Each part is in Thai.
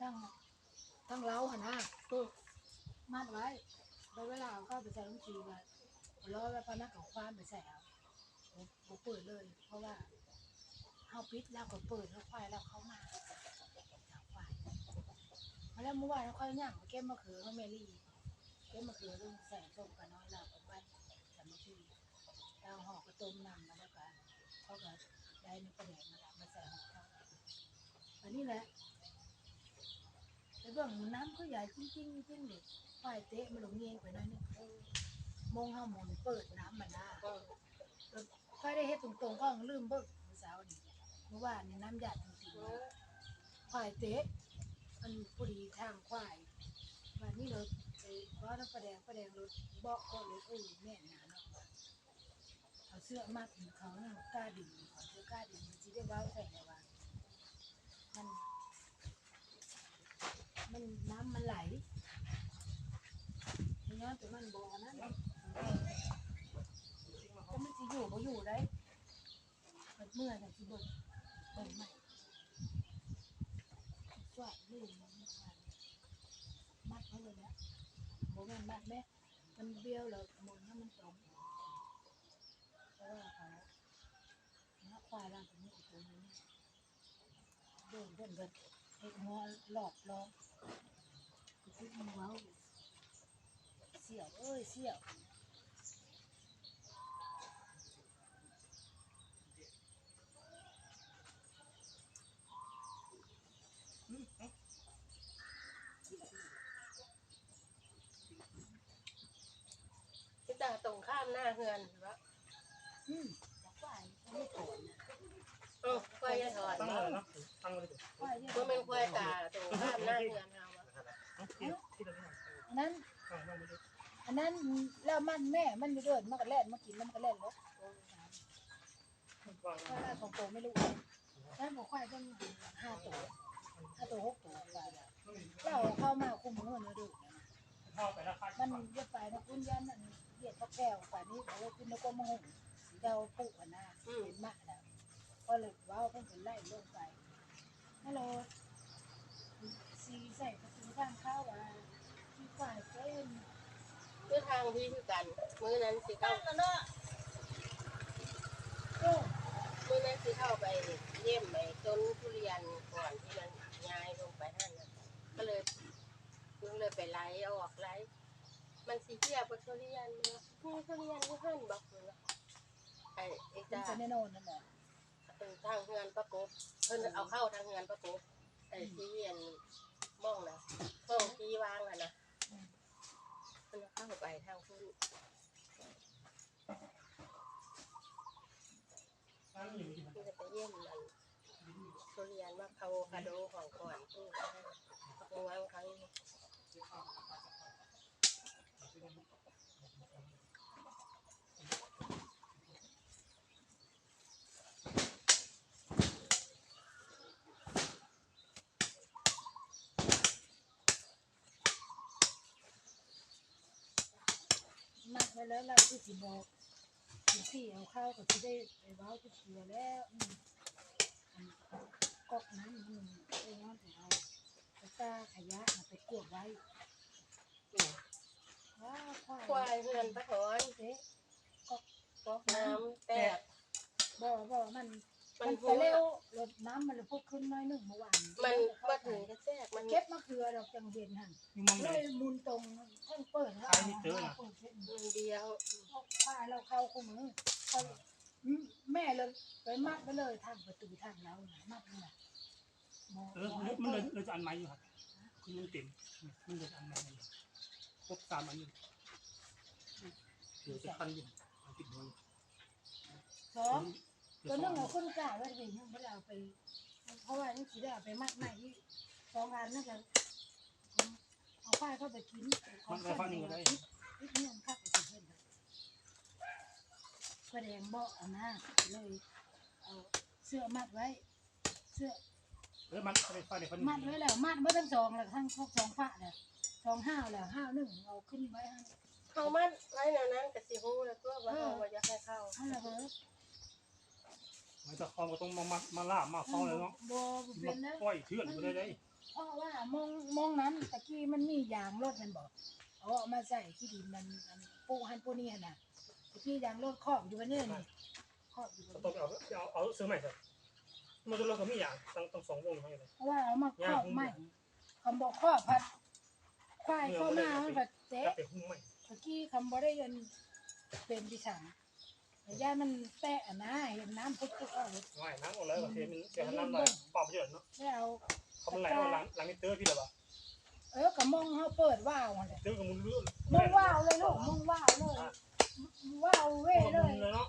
ทั้งทั้งเล้าหันนะมัดไว้แล้วเวลาเอาเข้าไปใส่ลูกชีก็รอไว้พนักกับความไปใส่เอาบ่บ่เปิดเลย เพราะว่าเฮาปิดแล้วก็เปิดแล้วควายแล้วเข้ามาเอาควายมาแล้วเมื่อวานเราค่อยย่างมาเก็บมะเขือเขาแมรี่เก็บมะเขือลงใส่ส้มกันน้อยแล้วกับบ้านสามัคคีแล้วห่อก็ต้มน้ำมาแล้วก็เขาก็ได้น้ำปลาแดกมาแล้วมาใส่ห่อข้าวอันนี้แหละไอ้ เบื้องน้ำก็ใหญ่จริงจริงจริงเด็กฝ่ายเตะมันหลงเงี้ยไปหน่อยหนึงมองห้าหมนเปิดน้ำมันได้ค่อยได้เฮ็ดตรงๆก็ลืมเบิกเมื่อเช้านี่เมื่อวานนี่น้ำหยาดจริงๆฝ่ายเตะมันพอดีทางควายวันนี้เราไปว่าน้ำประแดงประแดงรถเบาะก็เลยเออแม่นหนาเนาะเอาเสื้อมาถึงเขาเนี่ยกล้าดีเอาเสื้อกล้าดีมันจะได้เว้าใส่ในวันมัน มันน้ำมันไหลมันย้อนแต่มันบ่อนั้นก็มันสิอยู่บ่อยู่ได้เปิดเมื่อแต่สิเบิ่เบิ่งใหม่สวยเลยมัดเขาเลยนะบ่แม่นมัดแม่มันเบี้ยวแล้วหมุนให้มันตรงเพราะว่าเขาเนาะควายร่างตัวนี้อีกตัวนึงเดินเดินเดินเอ็กหัวหลอกล้อ เสี่ยวเอ้ยเสี่ยวที่ตาตรงข้ามหน้าเฮือนวะอืมจักว่าไม่ถอนเอ้าควายจะถอนตั้งเลยเนาะตั้งเลยเดี๋ยว ว่าเนี่ยมันควายตาตรงข้ามหน้าเฮือนเราอะ เอาที่ที่เราเอันนั้น อันนั้นแล้วมันแม่ มันอยู่เดินมันก็แล่นมากินแล้วมันก็แล่นรถวาวายของโตไม่รู้นั่นของควายต้องห้าตัวห้าตัวหกตัวควายเราเข้ามาคุมเงินเลยดูนะเข้าไปแล้วคาดมันเยอะไปนะคุณยันนั่นเหยียดพระแก้วป่านนี้เขาว่าคุณนกก็มงสีดาปุกอะนะเป็นมากแล้วก็เลยว้าวเพิ่งเป็นไล่ลงไปฮัลโหลสีใส่ประตูทางเข้าอะที่ฝ่ายเป็น คือทางพี่คือกัน มื้อนั้นสิเข้ามื้อนั้นสิเข้าไปเยี่ยมไปต้นทุเรียนก่อนที่มันย้ายลงไปนั่นนะก็เลยมึงเลยไปไล่ออกไล่มันสิเทียบกับทุเรียนเนาะมีทุเรียนที่หั่นบอกเลยว่าไอ้ไอ้จ้าจะแน่นอนนั่นแหละเออทางเฮือนประกบเพิ่นเอาเข้าทางเฮือนประกบไอ้ที่เวียนมองนะห้องที่วางน่ะนะ เพิ่นเอาเข้าไปทางพุ่นตั้งอยู่ที่มันที่จะไปเยี่ยมมันทุเรียนมะพร้าวคาโดของก่อนตู้เอาวางครั้ง แล้วเราที่สิบอกสิสี่เอาเข้าก็จะได้ไปว้าวที่เสือแล้วอืมอันก๊อกนั้นมันไอ้ย้อนแต่เอาตะกร้าขยะมาไปกวดไว้ว้าวควายควายเฮือนปะถอนเอ๊ะก๊อกน้ำแตกบ่บ่มัน มัมันนหัไปวเร็วรถน้ำมันเลยพุขึ้นน้อยหนึ่งเมื่อวานมันมาถึงกระแทกมันเก็บมะเขือดอกจังเวียนหันนี่มองไหนเลยมุนตรงท่านเปิดแล้วเอาเปิดเส้นมันเดียวผ้าเราเข้าคู่มือเขาอืมแม่เลยไปมัดไปเลยทางประตูทางเราน่ะมัดนี่น่ะหมอเออมันเลยเลยจะอันใหม่อยู่ครับคือมันเต็มมันเลยอันใหม่อยู่ครบสามอันอยู่เดี๋ยวจะคันอยู่อันติดมือสอง ตัวนึงเอาคนกล้าไว้ดิยังไม่ได้เอาไป เพราะว่านี่สิได้เอาไปมัดใหมที่สองอันนั่นก็เอาผ้าเข้าไปกินเอามันไปฟังนี่ก็ได้นิดนึงข้าไปกินเพื่อนเลยแดงเบาะเอาหน้าเลยเอาเสื้อมัดไว้ เสื้อ เออมันไปฟังเดี๋ยวฟังมัดไว้แล้วมัดไว้ทั้งสองแล้วทั้งพวกสองฝาเนี่ยสองห้าวแล้วห้าวหนึ่งเอาขึ้นไว้ให้เขามันไว้ในนั้นกับสิฮู้แล้วตัวว่าเขาว่อยากให้เข้าให้ระเบิด มันจะคลองก็ต้องมามามาล่ามาคลองเลยเนาะบ่มาเป็นนะปล่อยเถื่อนไปเลยได้มเพราะว่ามองมองนั้นตะกี้มันมียางรถมันบอกเอาออกมาใส่ที่ดินมันมันปูหันปูนี่หั่นน่ะตะกี้ยางรถครอบอยู่บนนี่นี่ครอบอยู่บนต้องนี่เอาเอาเอาซื้อใหม่ครับมันจะเราก็มีอย่างตั้งตั้งสองวงให้เลยเพราะว่าเอามาครอบใหม่คำบอกครอบพัดควายเข้ามามันพัดเจ๊จะไปหุ้มใหม่ตะกี้คำบ่ได้เงินเป็นดิฉัน แต่ย่ามันแตะนะเห็นน้ำพุกๆออกง่ายน้ำออกแล้วก็เทมันเสียน้ำไหลปอบเยอะเนาะไม่เอาเขามันไหลออกหลังหลังมิเตอร์พี่หรอวะเออกระมองเขาเปิดว่าวหั่นแหละเตอร์กับมุนเลื่อนมองว่าวเลยลูกมองว่าวเลยว่าวเว่เลยเลยเนาะ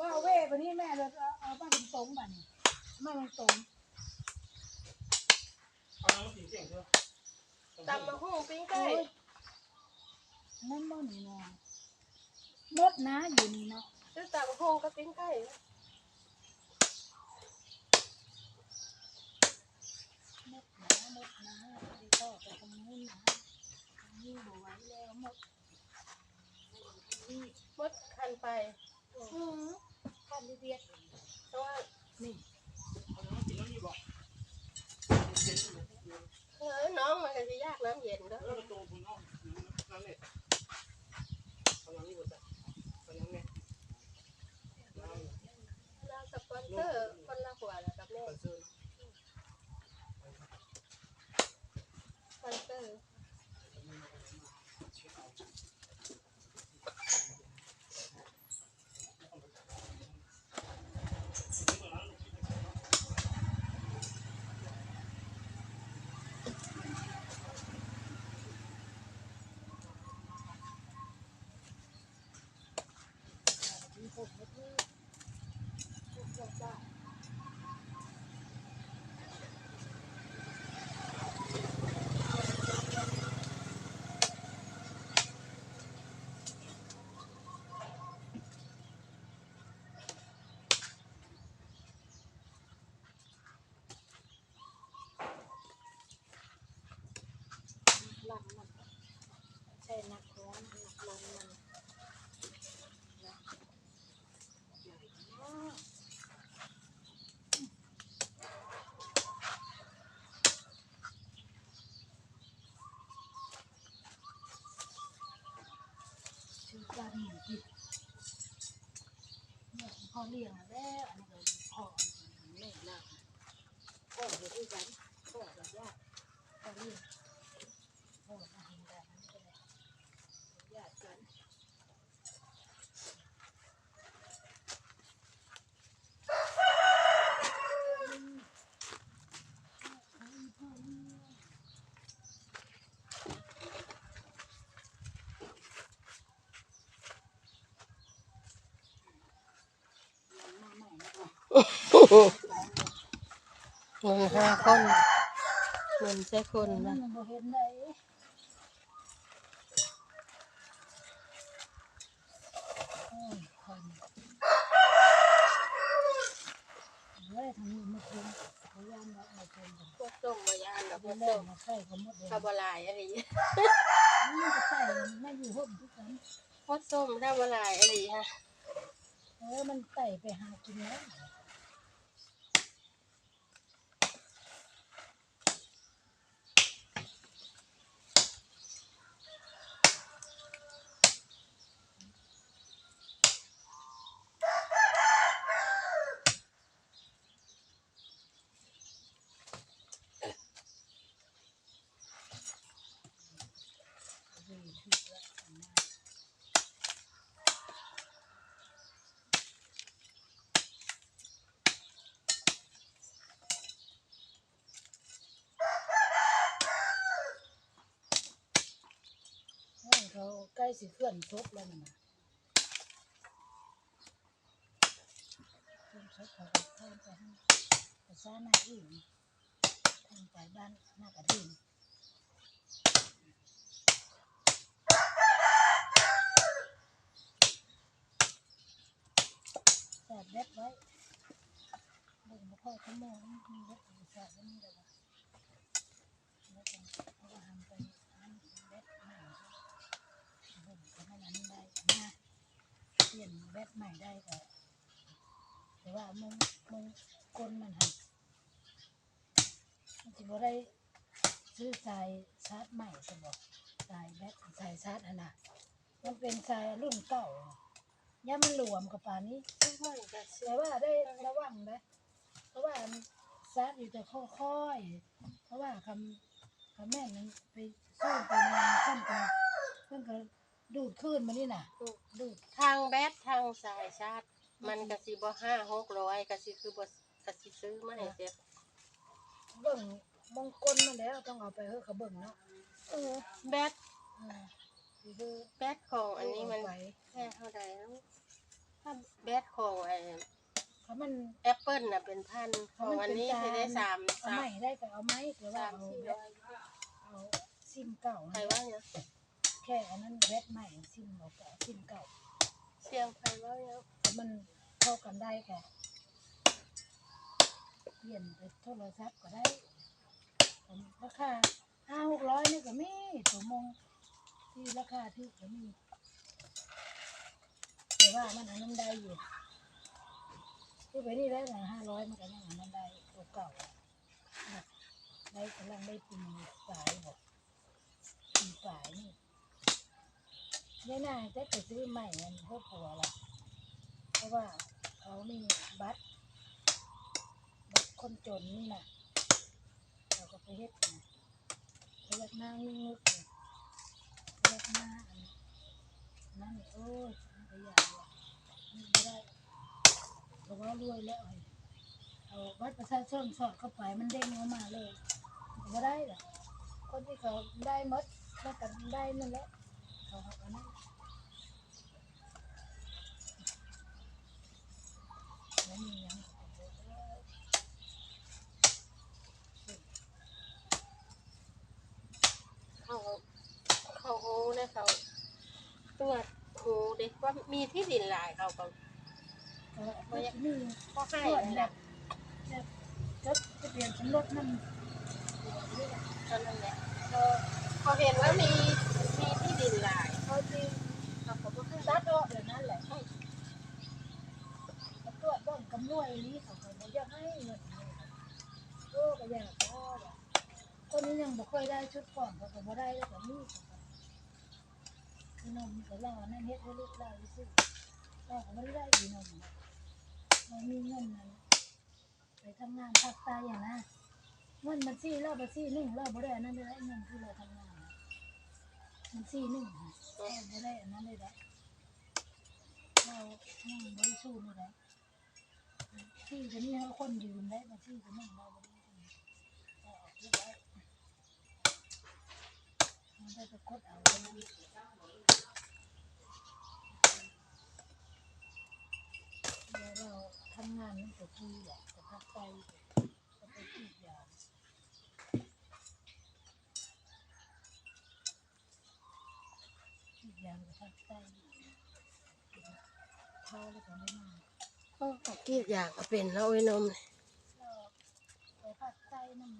ว่าวเว่ปนี้แม่เลยเอาเอามาเป็นตรงบัดนี้มาเป็นตรงเอาน้ำสีเก่งเถอะตำมะฮุ่งปิ้งโอ้ไก่ยนั่นบ่นี่เนาะมดนะอยู่นี่เนาะ ซื้อตำมะฮุ่งกับปิ้งไก่มดนะหมดนะไปต่อไปตรงนู้นนะตรงนี้บ่ไหวแล้วหมดนี่มดคันไปอือคันเรียดเพราะว่านี่เออน้องมันก็จะยากน้ำเย็นแล้วก็โตบุญน้องน้ำเนี่ยเอาน้ำนี่หมดจ้ะเอาน้ำเนี่ยน้ำ เราสปอนเซอร์คนละหัวแล้วกับแม่ คอนเสิร์ต สปอนเซอร์ มีผมมดนี่ผมบอกว่า หลังมันใช่นักร้องนักร้องมันนะใหญ่มาก ชื่อจามีจิตเนี่ยพ่อเลี้ยงแล้วอันนี้ก็พ่อแม่ละพ่อเดี๋ยวคุยกันพ่อแบบว่าพ่อเลี้ยง โอ้ยน่าเห็นแบบนั้นก็ได้ญาติกัน เงินห้าคนเงินใช้คนนั่นะโอ้ยคนเฮ้ยทางนี้มาคนพยายามว่ามาคนกันพวกส้มมายานกับพเดี๋ยววกแรส้มมาบลายอะไรอย่างเงี้ยนี่จะใส่ไม่อยู่ห่มทุกคนพวกส้มคาร์บลายอะไรอย่างเงี้ยเออมันไต่ไปหากินแล้วนี่คือว่าทำได้ โอ้ย เขาใกล้สิเคลื่อนซบแล้วนะเคลื่อนซบเขาข้ามไปให้ภาหน้าอื่นทางไปบ้านหน้ากระถิ่นแสบเล็บไว้เด็กมาพ่อขโมยมีเล็บอยู่แสบไม่เลยวะแล้วก็เขาก็ทำไป ผมทำอันนั้นได้นะเปลี่ยนแบตใหม่ได้ก็แต่ว่ามุงมุงก้นมันหันมันจะบ่ได้ซื้อสายชาร์จใหม่จะบอกสายแบตสายชาร์จอันน่ะมันเป็นสายรุ่นเก่าย่ามันหลวมกับป่านนี้ซื้อใหม่ก็แต่ว่าได้ระวังนะเพราะว่าชาร์จอยู่แต่ค่อยๆเพราะว่าคำคำแม่นั้นไปสู้ไปนานขึ้นก็เพิ่นก็ ดูดขึ้นมานี่น่ะ ดูดทางแบตทางสายชาร์จมันก็สิบ่ห้าหกร้อยก็สิคือบ่ก็สิซื้อมาให้เจ็บเบิ่งมงคลมาแล้วต้องเอาไปเฮ้เขาเบิ่งเนาะเออแบตอ่าคือแบตของอันนี้มันเอาไปแค่เท่าใดแล้วถ้าแบตของไอ้เขามันแอปเปิลน่ะเป็นพันของอันนี้สิได้สามเอาสามไม้ได้ก็เอาไม้แต่ว่าสามเอาสี่แบร้บอยเอาซิมเก่าใครนะว่าเนี่ยแค่อันนั้นแบตใหม่ซิมเอาก็เอาซิมเก่า เสียงใครว่าเนี่ยแต่มันเข้ากันได้แค่เปลี่ยนไปโทรศัพท์ก็ได้ผมราคาห้าหกร้อยนี่ก็มีตัวมงที่ราคาที่ก็มีแต่ว่ามันอันนั้นได้อยู่ที่ไปนี่ได้หนึ่งห้าร้อยมันก็ยังอันนั้นได้ตัวเก่าอะได้กำลังได้ปีสายบอกปีสายนี่ เนี่ยน่าจะไปซื้อใหม่เงินพวกผัวละเพราะว่าเขามีบัตรบัตรคนจนนี่นะเราก็ไปเฮ็ดนะไปเฮ็ดหน้างี้งึกเลยไปเฮ็ดหน้าอันนั่นนี่โอ้ยมันก็อยากว่ะไม่ได้เพราะว่ารวยแล้วไอ้เอาบัตรประชาชนสอดเข้าไปมันเด้งออกมาเลยไมันก็ได้หรอคนที่เขาได้มดมันก็ได้นั่นแหละเขาเอาอันนั้น แล้วมีหยังของเด้อ เขาเขาหูนะเขาตรวจหูเด็กว่า มีที่ดินหลายเขาก็ก็ก็จะมีก็ให้ส่วนนั่นแบแหละบแบบจดทะเบียนสมรสนั่นตอนนั้นแหละเขาเขาเห็นว่ามีมีที่ดินหลายเขาที่เขาก็บ่ให้ตัดออกเดี๋ยวนั้นแหละให้เขาตรวจเบ้างกำนวยนี้เขาก็บ่อยากให้เงินเลยโอ้ก็อยากพ่อว่ะคนนี้ยังบ่ค่อยได้ชุดก่อนเขาก็บ่ได้แล้วก็มีข นมแต่เราอันนั่นเฮ็ดให้ลูกเราซื้อเราก็บ่ได้ได้ขนมเรามีเงินนั้นไปทำงานภาคใต้อย่างนะเงินมันซี่เราไปซี่หนึ่งเราบ่ได้อันนั้นเลยเงินที่เราทำงานมันซี่หนึ่งล่อบ่ได้อันนั้นเลยนะเรายังบริสุทธิ์เลยนะซี่จะมีให้คนยืมได้มาซี่จะนึ่งเราบริสุทธิ์เราออกเรียบร้อยมันได้ไปกดเอาไปนะเดี๋ยวเราานนั่นก็ที่แหละแต่ภาคใต้จะไปกีดยางอีกอย่างก็ภาคใต้เท่าแล้วก็ไม่มาเออเขากรีดยางก็เป็นแล้วไอ้นมเลยไปภาคใต้นั่น